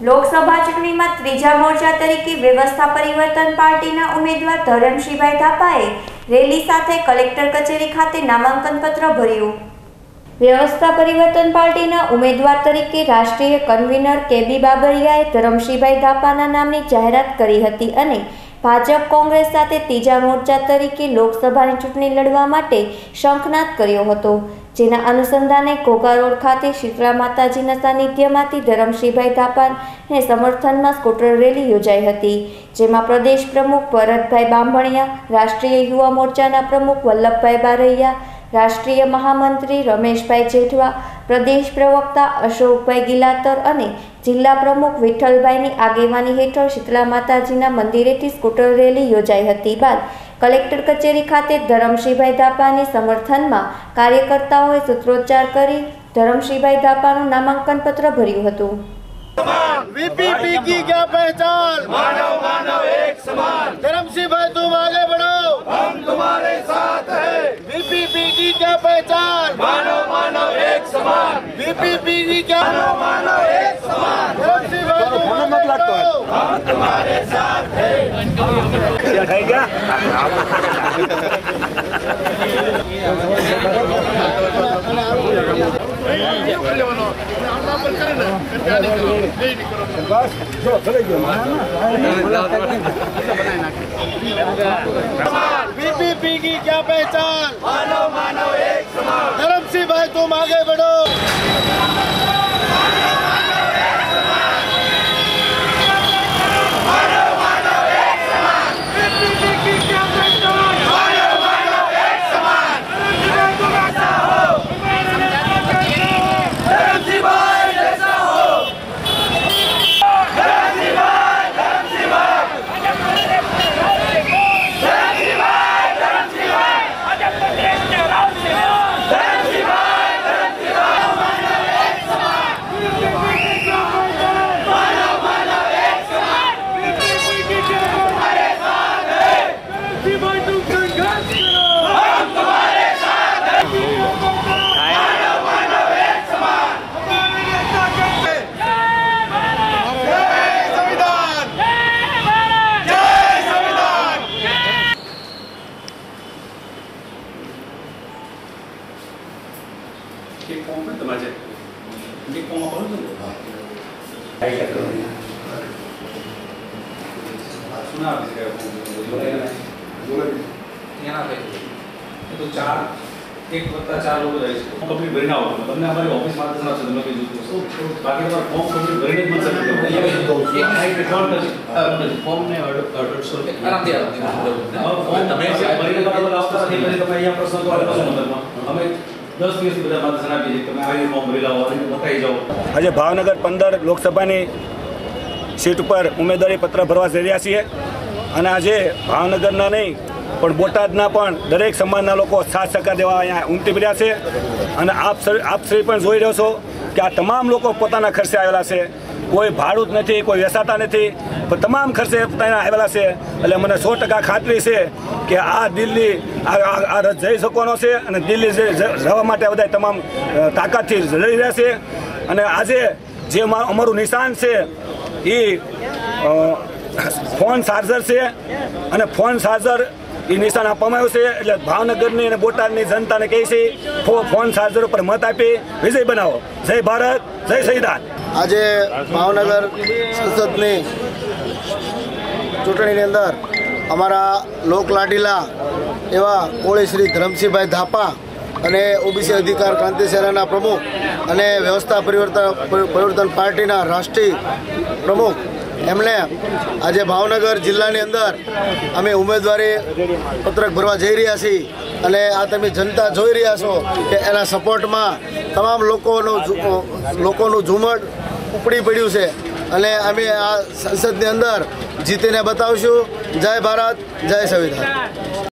લોકસભા ચૂંટણીમાં ત્રીજા મોરચા તરીકે વ્યવસ્થા પરિવર્તન પાર્ટીના ઉમેદવાર ધરમશીભાઈ થાપાએ રેલી સાથે કલેક્ટર કચેરી ખાતે નામાંકન પત્ર ભર્યું. વ્યવસ્થા પરિવર્તન પાર્ટીના ઉમેદવાર તરીકે રાષ્ટ્રીય કન્વીનર કેબી બાબરિયાએ ધરમશીભાઈ થાપાના નામની જાહેરાત કરી હતી અને ભાજપ કોંગ્રેસ સાથે ત્રીજા મોરચા તરીકે લોકસભાની ચૂંટણી લડવા માટે શંખનાદ કર્યો હતો. જેના અનુસંધાને ઘોઘા રોડ ખાતે શીતળા માતાજીના સાનિધ્યમાંથી ધરમશ્રીભાઈ થાપાને સમર્થનમાં સ્કૂટર રેલી યોજાઈ હતી, જેમાં પ્રદેશ પ્રમુખ ભરતભાઈ બાંભણિયા, રાષ્ટ્રીય યુવા મોરચાના પ્રમુખ વલ્લભભાઈ બારૈયા, રાષ્ટ્રીય મહામંત્રી રમેશભાઈ જેઠવા, પ્રદેશ પ્રવક્તા અશોકભાઈ ગિલાતર અને જિલ્લા પ્રમુખ વિઠ્ઠલભાઈની આગેવાની હેઠળ શીતળા માતાજીના મંદિરેથી સ્કૂટર રેલી યોજાઈ હતી બાદ કલેક્ટર કચેરી ખાતે ધરમશ્રીભાઈ ધાપાની સમર્થનમાં કાર્યકર્તાઓએ સૂત્રોચ્ચાર કરી ધરમશ્રીભાઈ ધાપાનું નામાંકન પત્ર ભર્યું હતું. વીપીપી કી ક્યા પહેચાન? માનવ साथ हैं वीपीपी की क्या पहचान मानव मानव एक समान धर्मसिंह भाई तुम आगे बढ़ो એક ફોર્મ ને તમારે છે એક ફોર્મ આપવાનું છે ને શું નામ છે ત્યાં એ તો ચાર એક વત્તા ચાર લોકો જાય છે ફોર્મ કમ્પ્લીટ ભરીને આવો તમને અમારી ઓફિસ માટે છે તમે કઈ જોતું બાકી તમારે ફોર્મ કમ્પ્લીટ ભરીને જ મળશે એક સાઈડ ત્રણ નથી ફોર્મને અઢળસો આરામથી ફોર્મ તમે જે ભરીને બરાબર આવતા નથી પછી તમે અહીંયા પ્રશ્ન કરો પછી નંબરમાં અમે આજે ભાવનગર પંદર લોકસભાની સીટ ઉપર ઉમેદવારી પત્ર ભરવા જઈ રહ્યા છીએ. અને આજે ભાવનગરના નહીં, પણ બોટાદના પણ દરેક સમાજના લોકો સાથ સહકાર દેવા અહીંયા ઉમટી પડ્યા છે. અને આપ આપ શ્રી પણ જોઈ રહ્યો છો કે આ તમામ લોકો પોતાના ખર્ચે આવેલા છે. કોઈ ભાડું જ નથી, કોઈ વેસાતા નથી. પણ તમામ ખર્ચે પોતાના આવેલા છે. એટલે મને સો ટકા ખાતરી છે કે આ દિલ્હી આ રથ જઈ શકવાનો છે અને દિલ્હી જવા માટે બધા તમામ તાકાતથી લડી રહ્યા છે. અને આજે જે અમા- અમારું નિશાન છે એ ફોન ચાર્જર છે. અને ફોન ચાર્જર એ નિશાન આપવામાં આવ્યું છે. એટલે ભાવનગરની અને બોટાદની જનતાને કહે છે ફોન ચાર્જર ઉપર મત આપી, વિજય બનાવો. જય ભારત, જય સંવિધાન. આજે ભાવનગર સંસદની ચૂંટણીની અંદર અમારા લોકલાડીલા એવા કોળી શ્રી ધરમસિંહભાઈ ધાપા અને ઓબીસી અધિકાર ક્રાંતિ સેનાના પ્રમુખ અને વ્યવસ્થા પરિવર્તન પરિવર્તન પાર્ટીના રાષ્ટ્રીય પ્રમુખ એમણે આજે ભાવનગર જિલ્લાની અંદર અમે ઉમેદવારી પત્રક ભરવા જઈ રહ્યા છીએ અને આ તમે જનતા જોઈ રહ્યા છો કે એના સપોર્ટમાં તમામ લોકોનું લોકોનું ઝુમડ ઉપડી પડ્યું છે. અને અમે આ સંસદની અંદર જીતીને બતાવશું. જય ભારત, જય સંવિધાન.